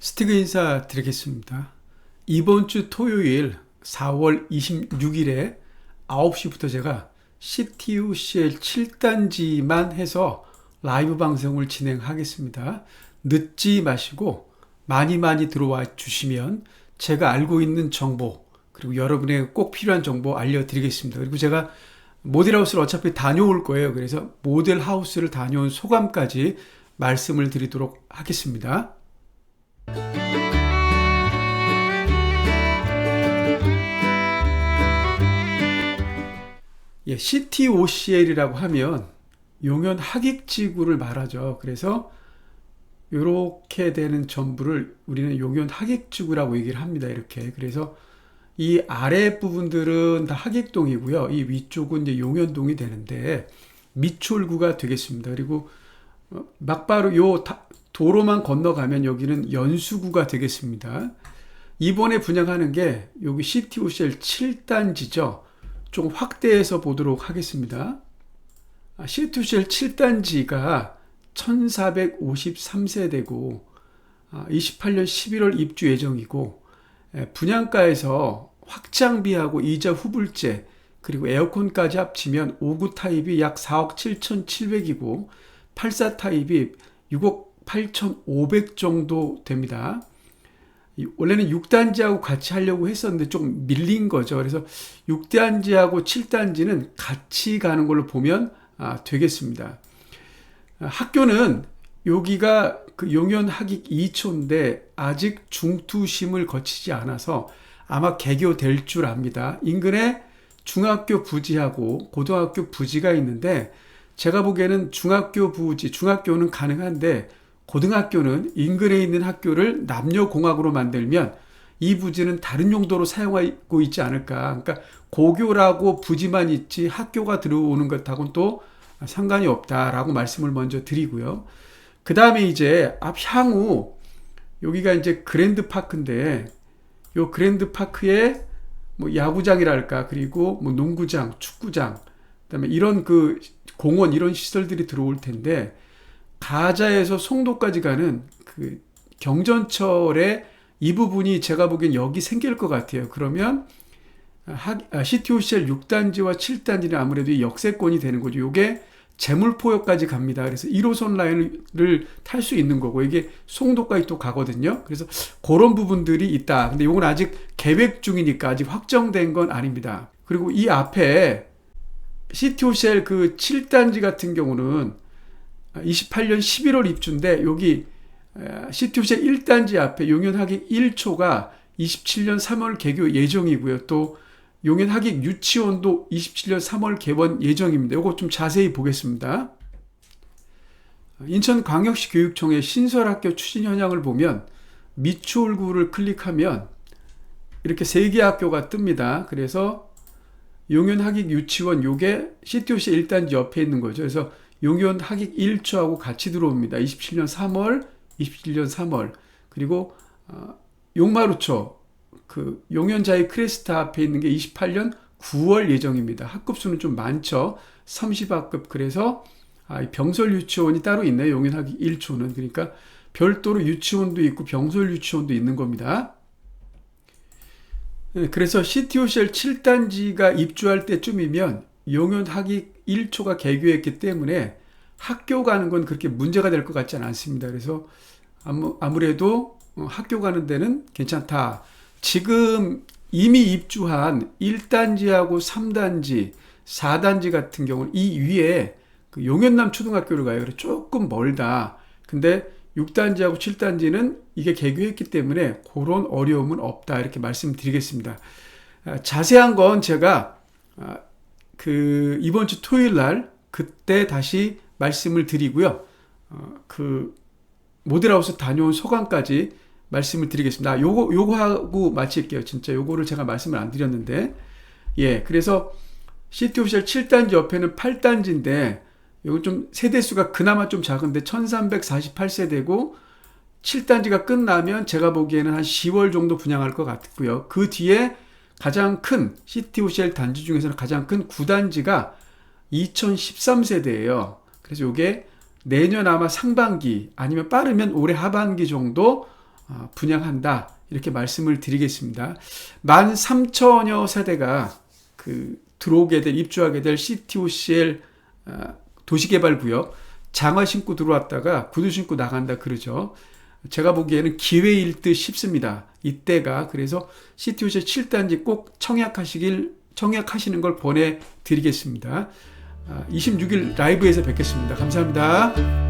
스티그 인사 드리겠습니다. 이번 주 토요일 4월 26일에 9시부터 제가 CTUCL 7단지만 해서 라이브 방송을 진행하겠습니다. 늦지 마시고 많이 많이 들어와 주시면 제가 알고 있는 정보 그리고 여러분에게 꼭 필요한 정보 알려드리겠습니다. 그리고 제가 모델하우스를 어차피 다녀올 거예요. 그래서 모델하우스를 다녀온 소감까지 말씀을 드리도록 하겠습니다. 예, CTOCL이라고 하면 용연 하객지구를 말하죠. 그래서 이렇게 되는 전부를 우리는 용연 하객지구라고 얘기를 합니다. 이렇게. 그래서 이 아래 부분들은 다 하객동이고요. 이 위쪽은 이제 용연동이 되는데 미출구가 되겠습니다. 그리고 어, 막바로 요 도로만 건너가면 여기는 연수구가 되겠습니다. 이번에 분양하는 게 여기 CTOCL 7단지죠. 좀 확대해서 보도록 하겠습니다. CTOCL 7단지가 1453세대고 28년 11월 입주 예정이고 분양가에서 확장비하고 이자 후불제 그리고 에어컨까지 합치면 5구 타입이 약 4억 7,700이고 84 타입이 6억 8,500 정도 됩니다. 원래는 6단지하고 같이 하려고 했었는데 좀 밀린 거죠. 그래서 6단지하고 7단지는 같이 가는 걸로 보면 아, 되겠습니다. 학교는 여기가 그 용연 학익 2초인데 아직 중투심을 거치지 않아서 아마 개교될 줄 압니다. 인근에 중학교 부지하고 고등학교 부지가 있는데 제가 보기에는 중학교 부지, 중학교는 가능한데 고등학교는 인근에 있는 학교를 남녀공학으로 만들면 이 부지는 다른 용도로 사용하고 있지 않을까. 그러니까 고교라고 부지만 있지 학교가 들어오는 것하고는 또 상관이 없다라고 말씀을 먼저 드리고요. 그 다음에 이제 앞 향후 여기가 이제 그랜드 파크인데 요 그랜드 파크에 뭐 야구장이랄까 그리고 뭐 농구장, 축구장, 그다음에 이런 그 공원 이런 시설들이 들어올 텐데 가자에서 송도까지 가는 그 경전철의 이 부분이 제가 보기엔 여기 생길 것 같아요. 그러면 CTOCL 6단지와 7단지는 아무래도 역세권이 되는 거죠. 이게 재물포역까지 갑니다. 그래서 1호선 라인을 탈 수 있는 거고 이게 송도까지 또 가거든요. 그래서 그런 부분들이 있다. 근데 이건 아직 계획 중이니까 아직 확정된 건 아닙니다. 그리고 이 앞에 CTOCL 그 7단지 같은 경우는 28년 11월 입주인데 여기 CTOC 1단지 앞에 용연하객 1초가 27년 3월 개교 예정이고요. 또 용연하객 유치원도 27년 3월 개원 예정입니다. 이거 좀 자세히 보겠습니다. 인천광역시 교육청의 신설학교 추진 현황을 보면 미추홀구를 클릭하면 이렇게 세 개 학교가 뜹니다. 그래서 용연학익 유치원 요게 CTOC 1단지 옆에 있는 거죠. 그래서 용연 학익 1초하고 같이 들어옵니다. 27년 3월, 27년 3월. 그리고 어, 용마루초 그 용연자의 크레스타 앞에 있는 게 28년 9월 예정입니다. 학급 수는 좀 많죠. 30학급 그래서 아, 병설 유치원이 따로 있네요. 용연학익 1초는 그러니까 별도로 유치원도 있고 병설 유치원도 있는 겁니다. 네, 그래서 CTOCL 7단지가 입주할 때쯤이면 용연학익 1초가 개교했기 때문에 학교 가는 건 그렇게 문제가 될 것 같지는 않습니다. 그래서 아무래도 어, 학교 가는 데는 괜찮다. 지금 이미 입주한 1단지하고 3단지, 4단지 같은 경우는 이 위에 그 용연남 초등학교를 가요. 그래 조금 멀다. 근데 6단지하고 7단지는 이게 개교했기 때문에 그런 어려움은 없다. 이렇게 말씀드리겠습니다. 아, 자세한 건 제가 아, 그 이번 주 토요일 날 그때 다시 말씀을 드리고요. 어, 그 모델하우스 다녀온 소감까지 말씀을 드리겠습니다. 요거 요거 하고 마칠게요. 진짜 요거를 제가 말씀을 안 드렸는데 예 그래서 시티 오피셜 7단지 옆에는 8단지인데 요거 좀 세대수가 그나마 좀 작은데 1348세대고 7단지가 끝나면 제가 보기에는 한 10월 정도 분양할 것 같고요. 그 뒤에 가장 큰 CTOCL 단지 중에서는 가장 큰 9단지가 2013세대예요. 그래서 이게 내년 아마 상반기 아니면 빠르면 올해 하반기 정도 아, 분양한다. 이렇게 말씀을 드리겠습니다. 만 3천여 세대가 그 들어오게 될 입주하게 될 CTOCL 아, 도시개발구역 장화 신고 들어왔다가 구두 신고 나간다 그러죠. 제가 보기에는 기회일 듯 싶습니다. 이때가 그래서 CTOCL 7단지 꼭 청약하시길 청약하시는 걸 보내드리겠습니다. 26일 라이브에서 뵙겠습니다. 감사합니다.